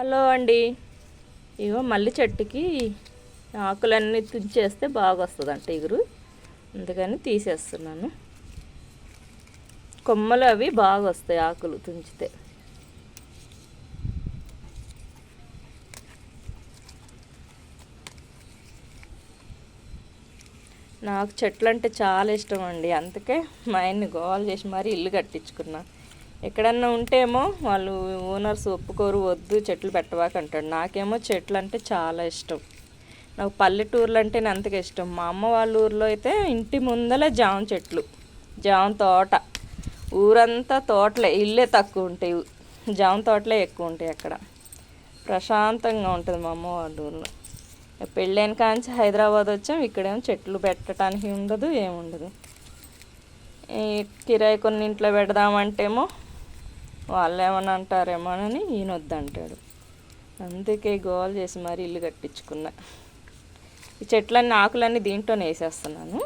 Hello అండి. ఇగో మళ్ళీ చెట్టుకి ఆకులన్నీ తుంచేస్తే బాగా వస్తుంది అంట ఇగురు అందుకని తీసేస్తున్నాను. కొమ్మలు అవి బాగా వస్తాయి ఆకులు తుంచితే. నాకు చెట్లు అంటే చాలా ఇష్టం అండి. అందుకే మా ఆయన్ని గోల్ చేసి మరీ ఇల్లు కట్టించుకున్నాను ఎక్కడన్నా ఉంటేమో వాళ్ళు ఓనర్స్ ఒప్పుకోరు వద్దు చెట్లు పెట్టవాక అంటాడు. నాకేమో చెట్లు అంటే చాలా ఇష్టం. నాకు పల్లెటూర్లు అంటే అంతగా ఇష్టం. మా అమ్మ వాళ్ళ ఊర్లో అయితే ఇంటి ముందల జామ చెట్లు జామ తోట. ఊరంతా తోటలే ఇల్లే తక్కువ ఉంటాయి. జామ తోటలే ఎక్కువ ఉంటాయి అక్కడ. ప్రశాంతంగా ఉంటుంది మా అమ్మ వాళ్ళ ఊర్లో. పెళ్ళైన కాంచి హైదరాబాద్ వచ్చాం ఇక్కడేమో చెట్లు పెట్టడానికి ఉండదు ఏముండదు కిరాయి కొన్ని ఇంట్లో పెడదామంటేమో వాళ్ళు ఏమని అంటారేమోనని ఈయన వద్దంటాడు అందుకే గోల్ చేసి మరీ ఇల్లు కట్టించుకున్నా. ఈ చెట్లన్నీ ఆకులన్నీ దీంట్లోనే వేసేస్తున్నాను.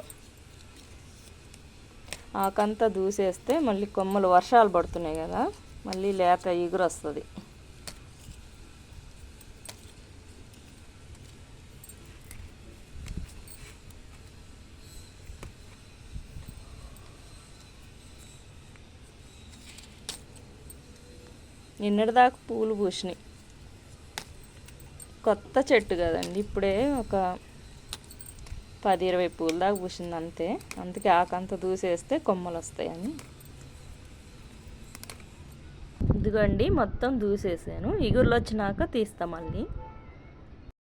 ఆకంతా దూసేస్తే మళ్ళీ కొమ్మలు వర్షాలు పడుతున్నాయి కదా మళ్ళీ లేత ఎగురు వస్తుంది నిన్నటిదాకా పూలు పూసినాయి. కొత్త చెట్టు కదండి ఇప్పుడే ఒక పది ఇరవై పూల దాకా పూసింది అంతే. అందుకే ఆకంత దూసేస్తే కొమ్మలు వస్తాయని. ఇదిగోండి మొత్తం దూసేసాను. ఇగుర్లు వచ్చినాక తీస్తా మళ్ళీ.